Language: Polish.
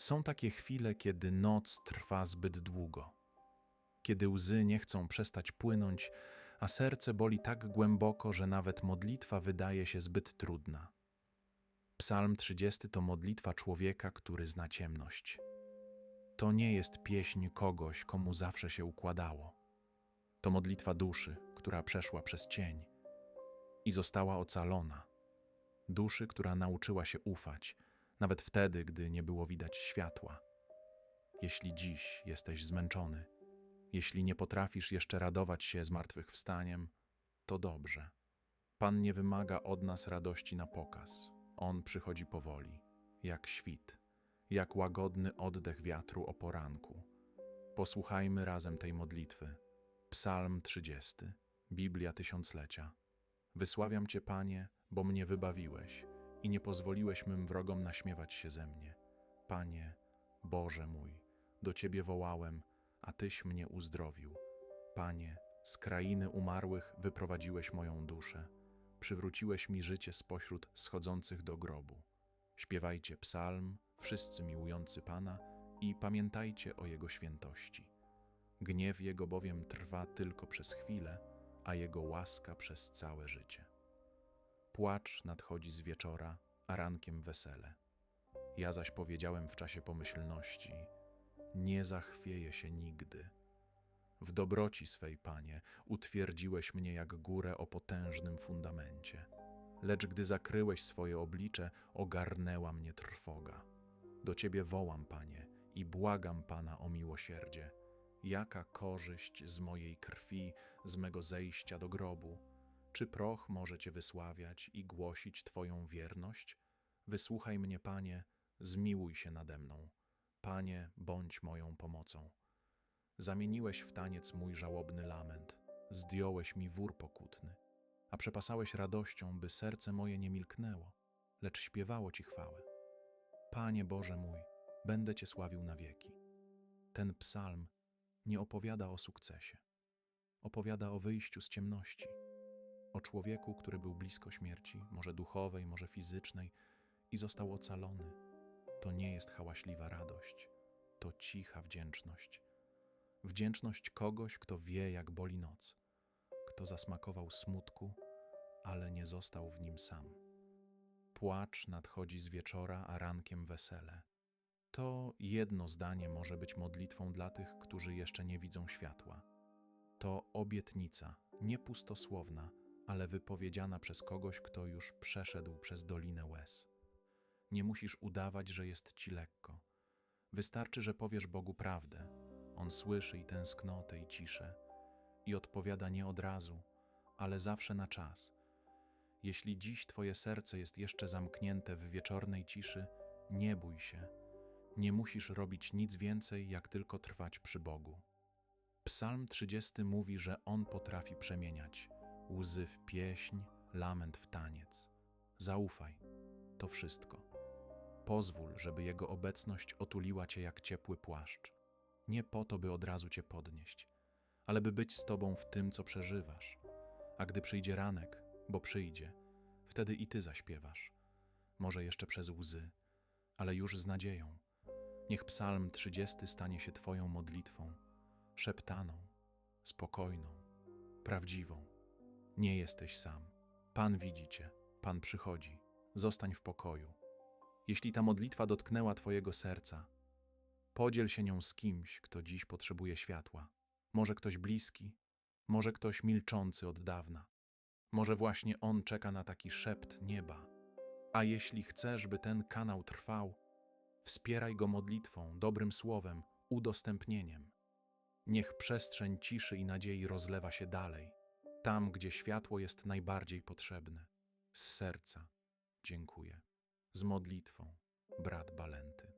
Są takie chwile, kiedy noc trwa zbyt długo. Kiedy łzy nie chcą przestać płynąć, a serce boli tak głęboko, że nawet modlitwa wydaje się zbyt trudna. Psalm 30 to modlitwa człowieka, który zna ciemność. To nie jest pieśń kogoś, komu zawsze się układało. To modlitwa duszy, która przeszła przez cień i została ocalona. Duszy, która nauczyła się ufać, nawet wtedy, gdy nie było widać światła. Jeśli dziś jesteś zmęczony, jeśli nie potrafisz jeszcze radować się zmartwychwstaniem, to dobrze. Pan nie wymaga od nas radości na pokaz. On przychodzi powoli, jak świt, jak łagodny oddech wiatru o poranku. Posłuchajmy razem tej modlitwy. Psalm 30, Biblia Tysiąclecia. Wysławiam Cię, Panie, bo mnie wybawiłeś i nie pozwoliłeś mym wrogom naśmiewać się ze mnie. Panie, Boże mój, do Ciebie wołałem, a Tyś mnie uzdrowił. Panie, z krainy umarłych wyprowadziłeś moją duszę. Przywróciłeś mi życie spośród schodzących do grobu. Śpiewajcie psalm, wszyscy miłujący Pana, i pamiętajcie o Jego świętości. Gniew Jego bowiem trwa tylko przez chwilę, a Jego łaska przez całe życie. Płacz nadchodzi z wieczora, a rankiem wesele. Ja zaś powiedziałem w czasie pomyślności: Nie zachwieję się nigdy. W dobroci swej, Panie, utwierdziłeś mnie jak górę o potężnym fundamencie. Lecz gdy zakryłeś swoje oblicze, ogarnęła mnie trwoga. Do Ciebie wołam, Panie, i błagam Pana o miłosierdzie. Jaka korzyść z mojej krwi, z mego zejścia do grobu? Czy proch może Cię wysławiać i głosić Twoją wierność? Wysłuchaj mnie, Panie, zmiłuj się nade mną. Panie, bądź moją pomocą. Zamieniłeś w taniec mój żałobny lament, zdjąłeś mi wór pokutny, a przepasałeś radością, by serce moje nie milknęło, lecz śpiewało Ci chwałę. Panie Boże mój, będę Cię sławił na wieki. Ten psalm nie opowiada o sukcesie. Opowiada o wyjściu z ciemności, o człowieku, który był blisko śmierci, może duchowej, może fizycznej, i został ocalony. To nie jest hałaśliwa radość, to cicha wdzięczność. Wdzięczność kogoś, kto wie, jak boli noc, kto zasmakował smutku, ale nie został w nim sam. Płacz nadchodzi z wieczora, a rankiem wesele. To jedno zdanie może być modlitwą dla tych, którzy jeszcze nie widzą światła. To obietnica, nie pustosłowna, ale wypowiedziana przez kogoś, kto już przeszedł przez dolinę łez. Nie musisz udawać, że jest ci lekko. Wystarczy, że powiesz Bogu prawdę. On słyszy i tęsknotę, i ciszę, i odpowiada nie od razu, ale zawsze na czas. Jeśli dziś Twoje serce jest jeszcze zamknięte w wieczornej ciszy, nie bój się. Nie musisz robić nic więcej, jak tylko trwać przy Bogu. Psalm 30 mówi, że On potrafi przemieniać łzy w pieśń, lament w taniec. Zaufaj, to wszystko. Pozwól, żeby Jego obecność otuliła Cię jak ciepły płaszcz. Nie po to, by od razu Cię podnieść, ale by być z Tobą w tym, co przeżywasz. A gdy przyjdzie ranek, bo przyjdzie, wtedy i Ty zaśpiewasz. Może jeszcze przez łzy, ale już z nadzieją. Niech Psalm 30 stanie się Twoją modlitwą, szeptaną, spokojną, prawdziwą. Nie jesteś sam. Pan widzi Cię, Pan przychodzi. Zostań w pokoju. Jeśli ta modlitwa dotknęła Twojego serca, podziel się nią z kimś, kto dziś potrzebuje światła. Może ktoś bliski, może ktoś milczący od dawna. Może właśnie on czeka na taki szept nieba. A jeśli chcesz, by ten kanał trwał, Wspieraj go modlitwą, dobrym słowem, udostępnieniem. Niech przestrzeń ciszy i nadziei rozlewa się dalej, tam, gdzie światło jest najbardziej potrzebne. Z serca dziękuję. Z modlitwą, brat Balenty.